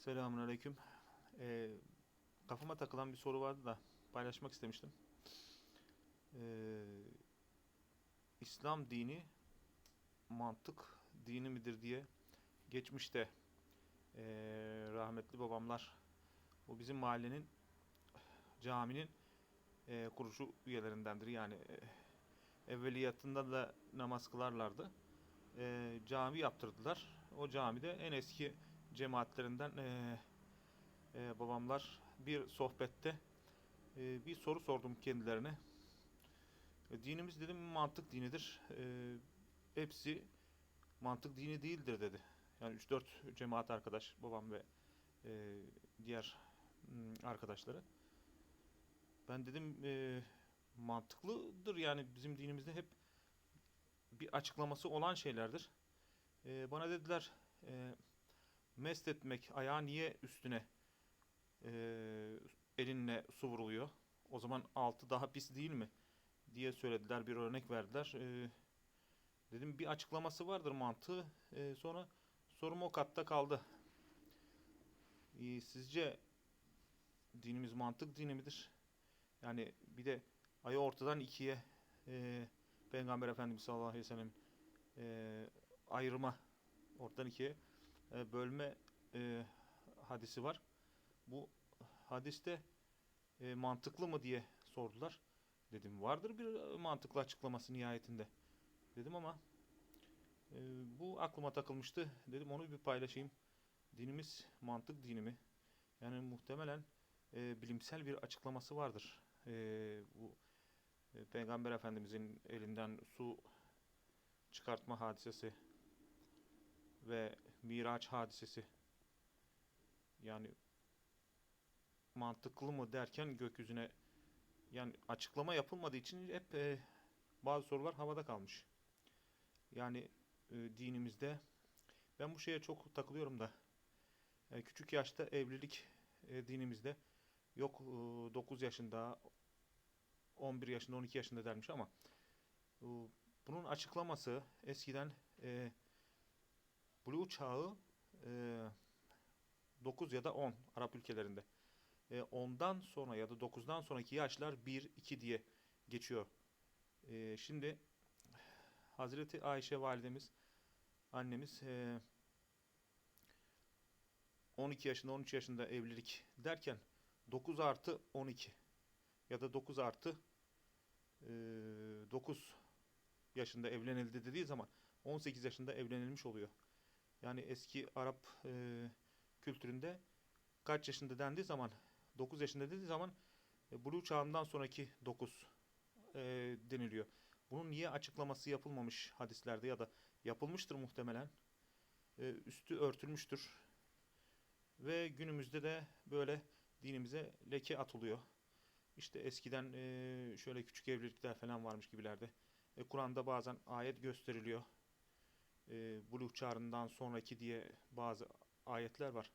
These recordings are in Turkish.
Selamünaleyküm. Ee, kafama takılan bir soru vardı da paylaşmak istemiştim. Ee, İslam dini mantık dini midir diye geçmişte ee, rahmetli babamlar bu bizim mahallenin caminin ee, kurucu üyelerindendir. Yani ee, evveliyatında da namaz kılarlardı. Ee, cami yaptırdılar. O camide en eski cemaatlerinden eee, eee, babamlar bir sohbette eee, bir soru sordum kendilerine. E, dinimiz dedim mantık dinidir. Eee, hepsi mantık dini değildir dedi. Yani 3-4 cemaat arkadaş babam ve eee, diğer arkadaşları. Ben dedim eee, mantıklıdır yani bizim dinimizde hep bir açıklaması olan şeylerdir. Eee, bana dediler eee mest etmek ayağı niye üstüne eee, elinle su vuruluyor? O zaman altı daha pis değil mi? diye söylediler, bir örnek verdiler. Eee, dedim bir açıklaması vardır mantığı. Eee, sonra sorum o katta kaldı. Eee, sizce dinimiz mantık dini midir? Yani bir de ayı ortadan ikiye eee, Peygamber Efendimiz sallallahu aleyhi ve sellem eee, ayırma ortadan ikiye e, bölme e, hadisi var. Bu hadiste e, mantıklı mı diye sordular. Dedim vardır bir mantıklı açıklaması nihayetinde. Dedim ama e, bu aklıma takılmıştı. Dedim onu bir paylaşayım. Dinimiz mantık dini mi? Yani muhtemelen e, bilimsel bir açıklaması vardır. E, bu e, Peygamber Efendimizin elinden su çıkartma hadisesi ve Miraç hadisesi. Yani mantıklı mı derken gökyüzüne yani açıklama yapılmadığı için hep e, bazı sorular havada kalmış. Yani e, dinimizde ben bu şeye çok takılıyorum da e, küçük yaşta evlilik e, dinimizde yok e, 9 yaşında 11 yaşında 12 yaşında dermiş ama e, bunun açıklaması eskiden e, Blue çağı e, 9 ya da 10 Arap ülkelerinde. E, 10'dan sonra ya da 9'dan sonraki yaşlar 1-2 diye geçiyor. E, şimdi Hazreti Ayşe validemiz, annemiz e, 12 yaşında 13 yaşında evlilik derken 9 artı 12 ya da 9 artı e, 9 yaşında evlenildi dediği zaman 18 yaşında evlenilmiş oluyor. Yani eski Arap e, kültüründe kaç yaşında dendiği zaman 9 yaşında dediği zaman e, Blue çağından sonraki 9 e, deniliyor. Bunun niye açıklaması yapılmamış hadislerde ya da yapılmıştır muhtemelen. E, üstü örtülmüştür. Ve günümüzde de böyle dinimize leke atılıyor. İşte eskiden e, şöyle küçük evlilikler falan varmış gibilerde. E, Kur'an'da bazen ayet gösteriliyor e, Buluğ çağrından sonraki diye bazı ayetler var.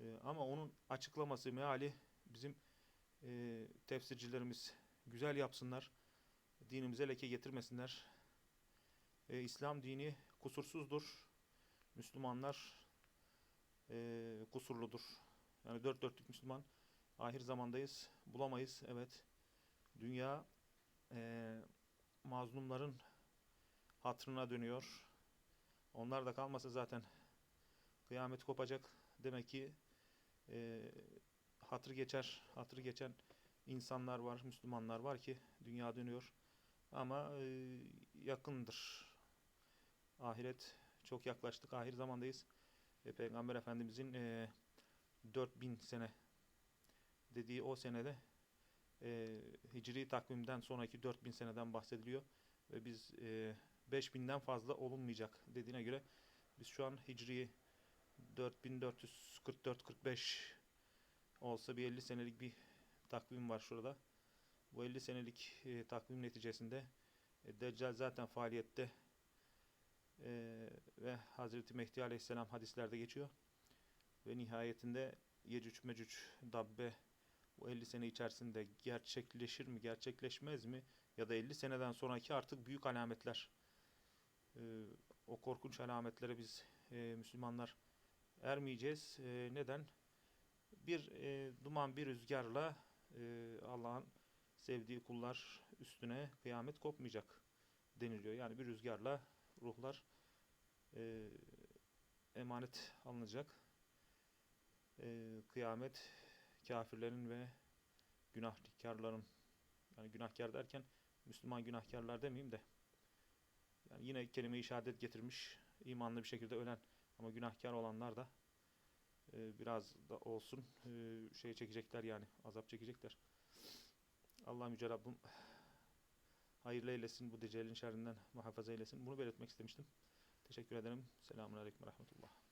E, ama onun açıklaması, meali bizim e, tefsircilerimiz güzel yapsınlar. Dinimize leke getirmesinler. E, İslam dini kusursuzdur. Müslümanlar e, kusurludur. Yani dört dörtlük Müslüman. Ahir zamandayız. Bulamayız. Evet. Dünya e, mazlumların hatrına dönüyor. Onlar da kalmasa zaten kıyamet kopacak. Demek ki e, hatır geçer, hatır geçen insanlar var, Müslümanlar var ki dünya dönüyor. Ama e, yakındır. Ahiret çok yaklaştık. Ahir zamandayız. E, Peygamber Efendimizin e, 4000 sene dediği o senede e, Hicri takvimden sonraki 4000 seneden bahsediliyor. Ve biz e, 5000'den fazla olunmayacak dediğine göre biz şu an Hicri 4444-45 olsa bir 50 senelik bir takvim var şurada. Bu 50 senelik e, takvim neticesinde e, Deccal zaten faaliyette e, ve Hazreti Mehdi Aleyhisselam hadislerde geçiyor. Ve nihayetinde Yecüc Mecüc Dabbe bu 50 sene içerisinde gerçekleşir mi, gerçekleşmez mi? Ya da 50 seneden sonraki artık büyük alametler. Ee, o korkunç alametlere biz e, Müslümanlar ermeyeceğiz. E, neden? Bir e, duman, bir rüzgarla e, Allah'ın sevdiği kullar üstüne kıyamet kopmayacak deniliyor. Yani bir rüzgarla ruhlar e, emanet alınacak. E, kıyamet kafirlerin ve günahkarların yani günahkar derken Müslüman günahkarlar demeyeyim de yani yine kelime-i şehadet getirmiş imanlı bir şekilde ölen ama günahkar olanlar da e, biraz da olsun e, şey çekecekler yani azap çekecekler. Allah Yüce Rabbim hayırlı eylesin bu decelin şerrinden muhafaza eylesin. Bunu belirtmek istemiştim. Teşekkür ederim. Selamun Aleyküm ve Rahmetullah.